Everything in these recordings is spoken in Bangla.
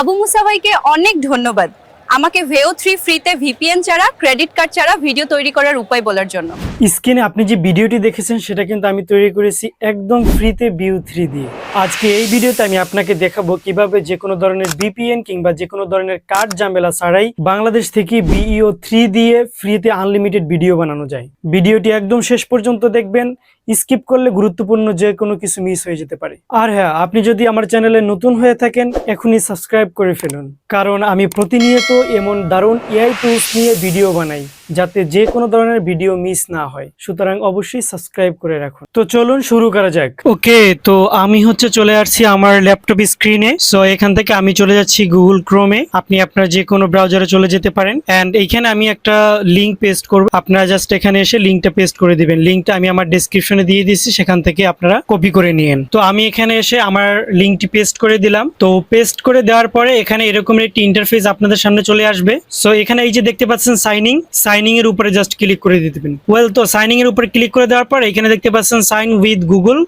আবু মুসা ভাইকে অনেক ধন্যবাদ। আমাকে ভেও থ্রি ফ্রিতে ভিপিএন ছাড়া ক্রেডিট কার্ড ছাড়া ভিডিও তৈরি করার উপায় বলার জন্য। স্ক্রিনে আপনি যে ভিডিওটি দেখেছেন, সেটা কিন্তু আমি তৈরি করেছি একদম ফ্রিতে ভিউ থ্রি দিয়ে। আজকে এই ভিডিওতে আমি আপনাকে দেখাবো কীভাবে যে কোনো ধরনের ভিপিএন কিংবা যে কোনো ধরনের কার্ড ঝামেলা ছাড়াই বাংলাদেশ থেকে বিইও থ্রি দিয়ে ফ্রিতে আনলিমিটেড ভিডিও বানানো যায়। ভিডিওটি একদম শেষ পর্যন্ত দেখবেন। স্কিপ করলে গুরুত্বপূর্ণ যে কোনো কিছু মিস হয়ে যেতে পারে। আর হ্যাঁ আপনি যদি আমার চ্যানেলে নতুন হয়ে থাকেন, এখনই সাবস্ক্রাইব করে ফেলুন। কারণ আমি প্রতিনিয়ত এমন দারুণ এআই টুলস নিয়ে ভিডিও বানাই। যাতে যে কোনো ধরনের ভিডিও মিস না হয়। সুতরাং অবশ্যই সাবস্ক্রাইব করে রাখুন। তো চলুন শুরু করা যাক। ওকে, তো আমি হচ্ছে চলে আসছি আমার ল্যাপটপ স্ক্রিনে। সো এখান থেকে আমি চলে যাচ্ছি গুগল ক্রোমে আপনি আপনার যে কোনো ব্রাউজারে চলে যেতে পারেন। এন্ড এইখানে আমি একটা লিংক পেস্ট করব। আপনারা জাস্ট এখানে এসে লিংকটা পেস্ট করে দিবেন। লিংকটা আমি আমার ডেসক্রিপশনে দিয়ে দিয়েছি সেখান থেকে আপনারা কপি করে নিয়েন। তো আমি এখানে এসে আমার লিংকটি পেস্ট করে দিলাম। তো পেস্ট করে দেওয়ার পরে এখানে এরকম একটি ইন্টারফেস আপনাদের সামনে চলে আসবে। সো এখানে এই যে দেখতে পাচ্ছেন সাইনিং সাইনিং এর উপরে জাস্ট ক্লিক করে দিতে পারেন। ওয়েল তো সাইনিং এর উপরে ক্লিক করে দেওয়ার পর এখানে দেখতে পাচ্ছেন সাইন উইথ গুগল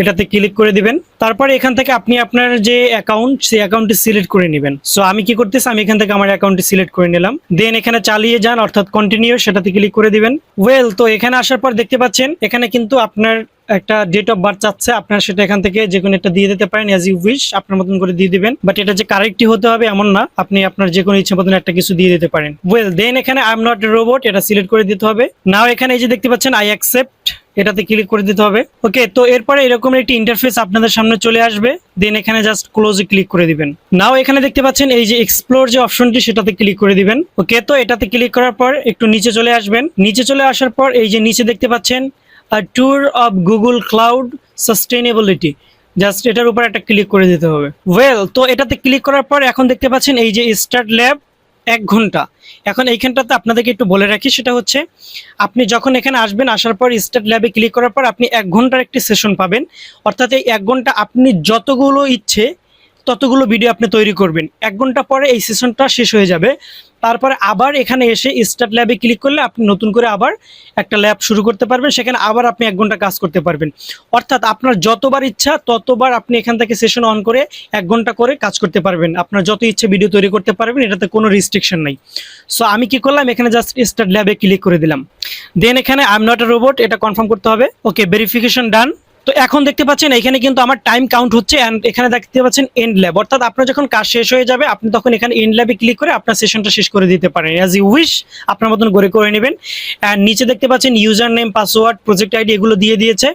এটাতে ক্লিক করে দিবেন। তারপরে এখান থেকে আপনি আপনার যে অ্যাকাউন্ট সেই অ্যাকাউন্টটি সিলেক্ট করে নেবেন। সো আমি কি করতেছি? আমি এখান থেকে আমার অ্যাকাউন্টটি সিলেক্ট করে নিলাম। দেন এখানে চালিয়ে যান, অর্থাৎ কন্টিনিউ সেটাতে ক্লিক করে দিবেন। ওয়েল তো এখানে আসার পর দেখতে পাচ্ছেন, এখানে কিন্তু আপনার একটা ডেট অফ বার্থ চাচ্ছে। আপনার সেটা এখান থেকে যে কোনো একটা দিয়ে দিতে পারেন অ্যাজ ইউ উইশ আপনার মতন করে দিয়ে দিবেন। বাট এটা যে কারেক্টই হতে হবে এমন না, আপনি আপনার যে কোনো ইচ্ছা মতন একটা কিছু দিয়ে দিতে পারেন। ওয়েল দেন এখানে আই এম নট রোবট এটা সিলেক্ট করে দিতে হবে। নাও এখানে এই যে দেখতে পাচ্ছেন আই অ্যাকসেপ্ট এটাতে ক্লিক করে দিতে হবে। ওকে তো এরপরে এরকম একটি ইন্টারফেস আপনাদের সামনে চলে আসবে। দেন এখানে জাস্ট ক্লোজে ক্লিক করে দিবেন। নাও এখানে দেখতে পাচ্ছেন এই যে এক্সপ্লোর যে অপশনটি সেটাতে ক্লিক করে দিবেন। ওকে তো এটাতে ক্লিক করার পর একটু নিচে চলে আসবেন। নিচে চলে আসার পর এই যে নিচে দেখতে পাচ্ছেন tour of Google cloud sustainability just এটার উপর একটা ক্লিক করে দিতে হবে। ওয়েল তো এটাতে ক্লিক করার পর এখন দেখতে পাচ্ছেন এই যে স্টার্ট ল্যাব এক ঘণ্টা। এখন এইখানটাতে আপনাদেরকে একটু বলে রাখি, সেটা হচ্ছে আপনি যখন এখানে আসবেন, আসার পর স্টেট ল্যাবে ক্লিক করার পর আপনি এক ঘণ্টার একটি সেশন পাবেন। অর্থাৎ এই এক ঘণ্টা আপনি যতগুলো ইচ্ছে ততগুলো ভিডিও আপনি তৈরি করবেন। এক ঘণ্টা পরে এই সেশনটা শেষ হয়ে যাবে। তারপরে আবার এখানে এসে স্টার্ট ল্যাবে ক্লিক করলে আপনি নতুন করে আবার একটা ল্যাব শুরু করতে পারবেন। সেখানে আবার আপনি এক ঘণ্টা কাজ করতে পারবেন। অর্থাৎ আপনার যতবার ইচ্ছা, ততবার আপনি এখান থেকে সেশন অন করে এক ঘণ্টা করে কাজ করতে পারবেন। আপনার যত ইচ্ছে ভিডিও তৈরি করতে পারবেন, এটাতে কোনো রিস্ট্রিকশন নাই। সো আমি কি করলাম? এখানে জাস্ট স্টার্ট ল্যাবে ক্লিক করে দিলাম। দেন এখানে I am not a robot এটা কনফার্ম করতে হবে। ওকে ভেরিফিকেশন ডান তো এখন দেখতে পাচ্ছেন, এখানে কিন্তু আমার টাইম কাউন্ট হচ্ছে অ্যান্ড এখানে দেখতে পাচ্ছেন এন্ড ল্যাব অর্থাৎ আপনার যখন কাজ শেষ হয়ে যাবে, আপনি তখন এখানে এন্ড ল্যাবে ক্লিক করে আপনার সেশনটা শেষ করে দিতে পারেন। অ্যাজ ইউ উইশ আপনার মতন করে করে নেবেন। অ্যান্ড নিচে দেখতে পাচ্ছেন user name password project ID এগুলো দিয়ে দিয়েছে।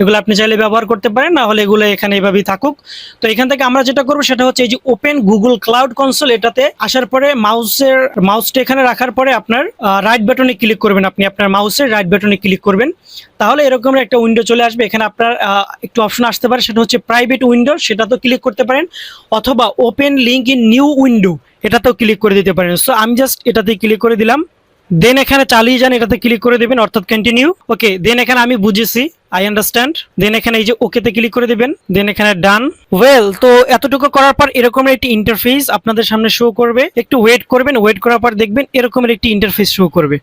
এগুলো আপনি চাইলে ব্যবহার করতে পারেন, না হলে এগুলো এখানে এভাবেই থাকুক। তো এখান থেকে আমরা যেটা করব, সেটা হচ্ছে এই যে ওপেন গুগল ক্লাউড কনসোল এটাতে আসার পরে মাউসের মাউসটা এখানে রাখার পরে আপনার রাইট বাটনে ক্লিক করবেন আপনি। আপনার মাউসের রাইট বাটনে ক্লিক করবেন। তাহলে এরকম একটা উইন্ডো চলে আসবে। এখানে আপনার একটু অপশন আসতে পারে, সেটা হচ্ছে প্রাইভেট উইন্ডো সেটা তো ক্লিক করতে পারেন, অথবা open link in new window এটাতেও ক্লিক করে দিতে পারেন। সো আমি জাস্ট এটাতে ক্লিক করে দিলাম। দেন এখানে চালিয়ে যান, এটাতে ক্লিক করে দেবেন, অর্থাৎ কন্টিনিউ ওকে দেন এখানে আমি বুঝেছি আই আন্ডারস্ট্যান্ড দেন এখানে এই যে ওকেতে ক্লিক করে দিবেন। দেন এখানে ডান ওয়েল তো এতটুকু করার পর এরকম একটি ইন্টারফেস আপনাদের সামনে শো করবে। একটু ওয়েট করবেন। ওয়েট করার পর দেখবেন এরকমের একটি ইন্টারফেস শো করবে।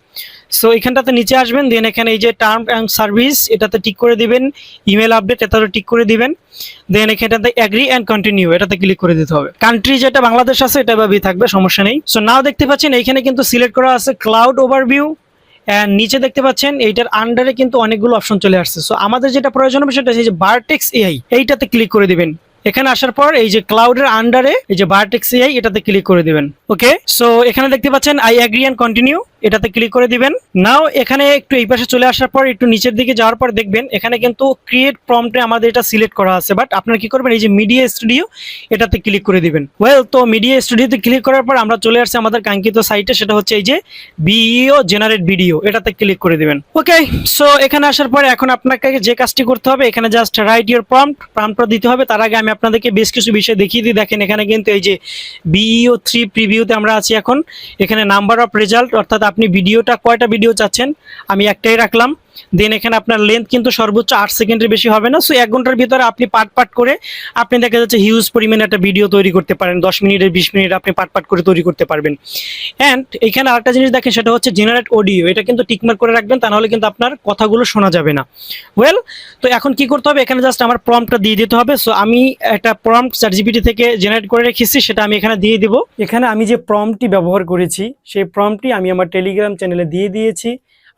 সো এখানটাতে নিচে আসবেন। দেন এখানে এই যে টার্ম অ্যান্ড সার্ভিস এটাতে টিক করে দিবেন। ইমেল আপডেট এটাতে টিক করে দিবেন। দেন এখানটাতে অ্যাগ্রি অ্যান্ড কন্টিনিউ এটাতে ক্লিক করে দিতে হবে। কান্ট্রি যেটা বাংলাদেশ আছে, এটা ভাবেই থাকবে, সমস্যা নেই। সো নাও দেখতে পাচ্ছেন এইখানে কিন্তু সিলেক্ট করা আছে ক্লাউড ওভারভিউ নিচে দেখতে পাচ্ছেন, এইটার আন্ডারে কিন্তু অনেকগুলো অপশন চলে আসছে। সো আমাদের যেটা প্রয়োজন হবে সেটা হচ্ছে যে বারটেক্স এআই এইটাতে ক্লিক করে দিবেন। এখানে আসার পর এই যে ক্লাউডের আন্ডারে এই যে বায়োটেক্স এআই এটাতে ক্লিক করে দিবেন। ওকে সো এখানে দেখতে পাচ্ছেন আই অ্যাগ্রি অ্যান্ড কন্টিনিউ এটাতে ক্লিক করে দিবেন। নাও এখানে একটু এই পাশে চলে আসার পর, একটু নিচের দিকে যাওয়ার পর দেখবেন এখানে কিন্তু ক্রিয়েট প্রম্পটে আমাদের এটা সিলেক্ট করা আছে। বাট আপনারা কি করবেন, এই যে মিডিয়া স্টুডিও এটাতে ক্লিক করে দিবেন। ওয়েল তো মিডিয়া স্টুডিওতে ক্লিক করার পর আমরা চলে আসছি আমাদের কাঙ্ক্ষিত সাইটে সেটা হচ্ছে এই যে বিইও জেনারেট ভিডিও এটাতে ক্লিক করে দিবেন। ওকে সো এখানে আসার পরে এখন আপনাকে যে কাজটি করতে হবে, এখানে জাস্ট রাইট ইউর প্রম্পট প্রম্পটটা দিতে হবে। তার আগে আমি আপনাদেরকে বেশ কিছু বিষয় দেখিয়ে দিই। দেখেন, এখানে কিন্তু এই যে বিইও থ্রি প্রিভিউতে আমরা আছি এখন। এখানে নাম্বার অফ রেজাল্ট অর্থাৎ আপনি ভিডিওটা কয়টা ভিডিও চাচ্ছেন? আমি একটাই রাখলাম। দেন এখানে আপনার লেন্থ কিন্তু সর্বোচ্চ আট সেকেন্ডের বেশি হবে না। সো এক ঘণ্টার ভিতরে আপনি পাট পাট করে আপনি দেখা যাচ্ছে হিউজ পরিমাণে একটা ভিডিও তৈরি করতে পারেন। দশ মিনিটের, বিশ মিনিট আপনি পাট পাট করে তৈরি করতে পারবেন। অ্যান্ড এখানে আরেকটা জিনিস দেখেন, সেটা হচ্ছে জেনারেট অডিও এটা কিন্তু টিকমার করে রাখবেন, তা নাহলে কিন্তু আপনার কথাগুলো শোনা যাবে না। ওয়েল তো এখন কি করতে হবে? এখানে জাস্ট আমার প্রম্পটটা দিয়ে দিতে হবে। সো আমি একটা প্রম্পট জিপিটি থেকে জেনারেট করে রেখেছি, সেটা আমি এখানে দিয়ে দিব। এখানে আমি যে প্রম্পটটি ব্যবহার করেছি, সেই প্রম্পটটি আমি আমার টেলিগ্রাম চ্যানেলে দিয়ে দিয়েছি।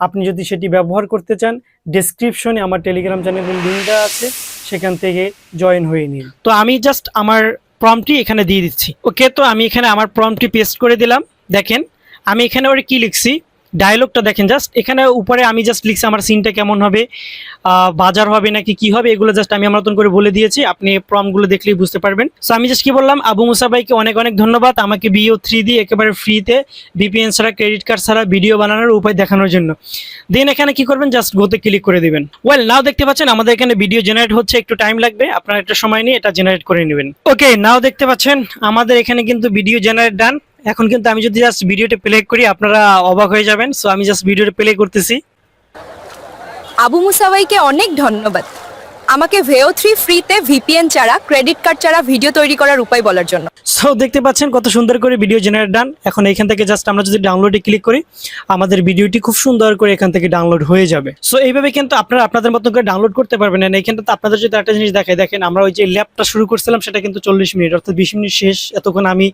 আপনি যদি সেটি ব্যবহার করতে চান ডেসক্রিপশনে আমার টেলিগ্রাম চ্যানেলের লিঙ্ক দেওয়া আছে, সেখান থেকে জয়েন হয়ে নিন। তো আমি জাস্ট আমার প্রমটি এখানে দিয়ে দিচ্ছি। ওকে তো আমি এখানে আমার প্রমটি পেস্ট করে দিলাম। দেখেন, আমি এখানে ওর কি লিখছি? ডায়লগটা দেখেন জাস্ট এখানে উপরে আমি জাস্ট লিখছি আমার সিনটা কেমন হবে বাজার হবে নাকি কি হবে, এগুলো জাস্ট আমি আমার মতন করে বলে দিয়েছি, আপনি প্রমগুলো দেখলেই বুঝতে পারবেন। সো আমি জাস্ট কি বললাম, আবু মুসা ভাইকে অনেক অনেক ধন্যবাদ আমাকে বিও থ্রি দিয়ে একেবারে ফ্রিতে বিপিএন ছাড়া ক্রেডিট কার্ড ছাড়া ভিডিও বানানোর উপায় দেখানোর জন্য। দেন এখানে কি করবেন জাস্ট গোতে ক্লিক করে দিবেন। ওয়েল নাও দেখতে পাচ্ছেন আমাদের এখানে ভিডিও জেনারেট হচ্ছে, একটু টাইম লাগবে, আপনার একটা সময় নিয়ে এটা জেনারেট করে নেবেন। ওকে নাও দেখতে পাচ্ছেন আমাদের এখানে কিন্তু ভিডিও জেনারেট ডান এখন কিন্তু আমি যদি জাস্ট ভিডিওটা প্লে করি, আপনারা অবাক হয়ে যাবেন। সো আমি জাস্ট ভিডিওটা প্লে করতেছি। আবু মুসাভাইকে অনেক ধন্যবাদ। আমাকে ভেও থ্রি ফ্রিতে ভিপিএন ছাড়া ক্রেডিট কার্ড ছাড়া ভিডিও তৈরি করার উপায় বলার জন্য। সো দেখতে পাচ্ছেন কত সুন্দর করে ভিডিও জেনারেট ডান এখন এখান থেকে জাস্ট আমরা যদি ডাউনলোডে ক্লিক করি, আমাদের ভিডিওটি খুব সুন্দর করে এখান থেকে ডাউনলোড হয়ে যাবে। সো এইভাবে কিন্তু আপনারা আপনাদের মতো করে ডাউনলোড করতে পারবেন। না এখানটাতে আপনাদের যদি একটা জিনিস দেখায়, দেখেন আমরা ওই যে ল্যাবটা শুরু করছিলাম, সেটা কিন্তু চল্লিশ মিনিট, অর্থাৎ বিশ মিনিট শেষ। এতক্ষণ আমি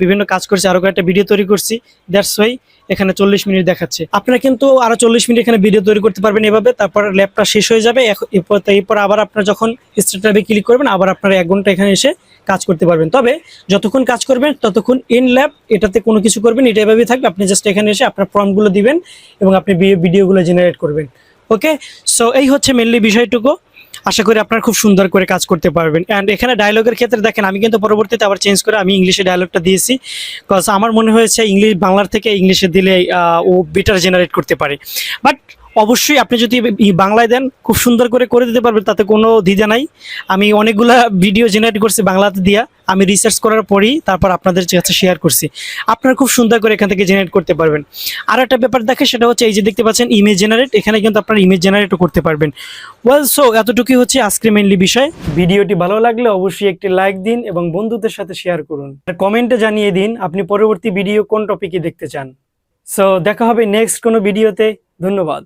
বিভিন্ন কাজ করছি আরও কয়েকটা ভিডিও তৈরি করছি। দ্যাটস ওয়াই এখানে চল্লিশ মিনিট দেখাচ্ছে। আপনারা কিন্তু আরও চল্লিশ মিনিট এখানে ভিডিও তৈরি করতে পারবেন এভাবে, তারপর ল্যাবটা শেষ হয়ে যাবে। এরপর আবার আপনারা যখন স্টার্ট ক্লিক করবেন, আবার আপনারা এক ঘণ্টা এখানে এসে কাজ করতে পারবেন। তবে যতক্ষণ কাজ করবেন, ততক্ষণ ইন ল্যাব এটাতে কোনো কিছু করবেন, এটা এভাবেই থাকবে। আপনি জাস্ট এখানে এসে আপনার ফর্মগুলো দিবেন এবং আপনি ভিডিওগুলো জেনারেট করবেন। ওকে সো এই হচ্ছে মেনলি বিষয়টুকু। আশা করি আপনারা খুব সুন্দর করে কাজ করতে পারবেন। অ্যান্ড এখানে ডায়লগের ক্ষেত্রে দেখেন, আমি কিন্তু পরবর্তীতে আবার চেঞ্জ করে আমি ইংলিশে ডায়লগটা দিয়েছি। বিকজ আমার মনে হয়েছে ইংলিশ বাংলার থেকে ইংলিশে দিলে ও বেটার জেনারেট করতে পারে। বাট অবশ্যই আপনি যদি বাংলায় দেন, খুব সুন্দর করে করে দিতে পারবেন, তাতে কোনো দ্বিধা নাই। আমি অনেকগুলা ভিডিও জেনারেট করছি বাংলাতে দিয়া। আমি রিসার্চ করার পরেই তারপর আপনাদের কাছে শেয়ার করছি। আপনারা খুব সুন্দর করে এখান থেকে জেনারেট করতে পারবেন। আর একটা ব্যাপার দেখে, সেটা হচ্ছে এই যে দেখতে পাচ্ছেন ইমেজ জেনারেট এখানে কিন্তু আপনারা ইমেজ জেনারেটও করতে পারবেন। ওয়েল সো এতটুকুই হচ্ছে আজকে মেনলি বিষয়। ভিডিওটি ভালো লাগলে অবশ্যই একটি লাইক দিন এবং বন্ধুদের সাথে শেয়ার করুন। আর কমেন্টে জানিয়ে দিন, আপনি পরবর্তী ভিডিও কোন টপিকে দেখতে চান। সো দেখা হবে নেক্সট কোনো ভিডিওতে ধন্যবাদ।